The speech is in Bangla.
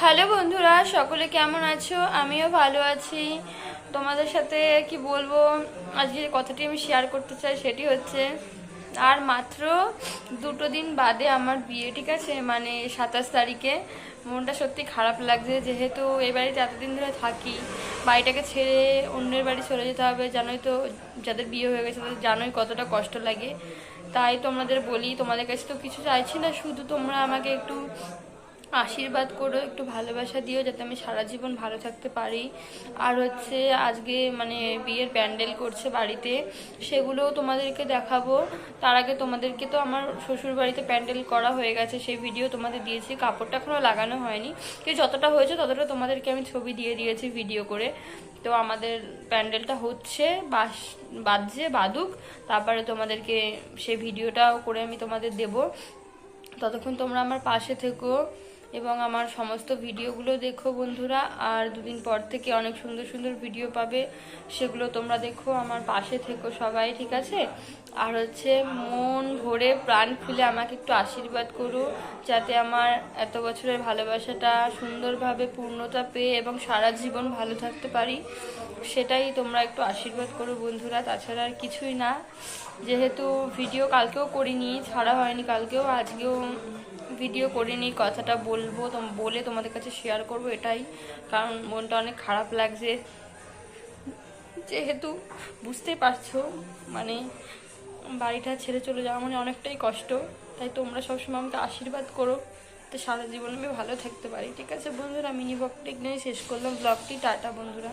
হ্যালো বন্ধুরা, সকলে কেমন আছো? আমিও ভালো আছি। তোমাদের সাথে কি বলব? আজকে কথাটি আমি শেয়ার করতে চাই সেটি হচ্ছে, আর মাত্র দুটো দিন বাদে আমার বিয়ে, ঠিক আছে? মানে সাতাশ তারিখে। মনটা সত্যি খারাপ লাগছে, যেহেতু এই বাড়িতে এতদিন ধরে থাকি। বাড়িটাকে ছেড়ে অন্যের বাড়ি চলে যেতে হবে, জানোই তো যাদের বিয়ে হয়ে গেছে, তাদের জানোই কতটা কষ্ট লাগে। তাই তোমাদের বলি, তোমাদের কাছে তো কিছু চাইছি না, শুধু তোমরা আমাকে একটু আশীর্বাদ করো, একটু ভালোবাসা দিও যাতে আমি সারা জীবন ভালো থাকতে পারি। আর হচ্ছে আজকে মানে বিয়ের প্যান্ডেল করছে বাড়িতে, সেগুলোও তোমাদেরকে দেখাবো। তার আগে তোমাদেরকে তো আমার শ্বশুর বাড়িতে প্যান্ডেল করা হয়ে গেছে, সেই ভিডিও তোমাদের দিয়েছি। কাপড়টা এখনও লাগানো হয়নি। কিন্তু যতটা হয়েছে ততটা তোমাদেরকে আমি ছবি দিয়ে দিয়েছি ভিডিও করে। তো আমাদের প্যান্ডেলটা হচ্ছে, বাস, বাজছে, বাদুক। তারপরে তোমাদেরকে সেই ভিডিওটাও করে আমি তোমাদের দেবো। ততক্ষণ তোমরা আমার পাশে থেকো। এবং আমার সমস্ত ভিডিওগুলো দেখো বন্ধুরা, আর দুদিন পর থেকে অনেক সুন্দর সুন্দর ভিডিও পাবে, সেগুলো তোমরা দেখো আমার পাশে থেকো সবাই, ঠিক আছে? আর হচ্ছে মন ভরে প্রাণ খুলে আমাকে একটু আশীর্বাদ করো, যাতে আমার এত বছরের ভালোবাসাটা সুন্দরভাবে পূর্ণতা পেয়ে এবং সারা জীবন ভালো থাকতে পারি, সেটাই তোমরা একটু আশীর্বাদ করো বন্ধুরা। তাছাড়া আর কিছুই না, যেহেতু ভিডিও কালকেও করিনি, ছাড়া হয়নি কালকেও, আজকেও ভিডিও করিনি, কথাটা বলব বলে তোমাদের কাছে শেয়ার করব এটাই। কারণ মনটা অনেক খারাপ লাগছে। যেহেতু বুঝতেই পারছ মানে বাড়িটা ছেড়ে চলে যাওয়া মানে অনেকটাই কষ্ট। তাই তোমরা সবসময় আমাকে আশীর্বাদ করো তো সারা জীবন আমি ভালো থাকতে পারি। ঠিক আছে বন্ধুরা মিনি ব্লগটি এখানে শেষ করলাম। ব্লগটি টাটা বন্ধুরা।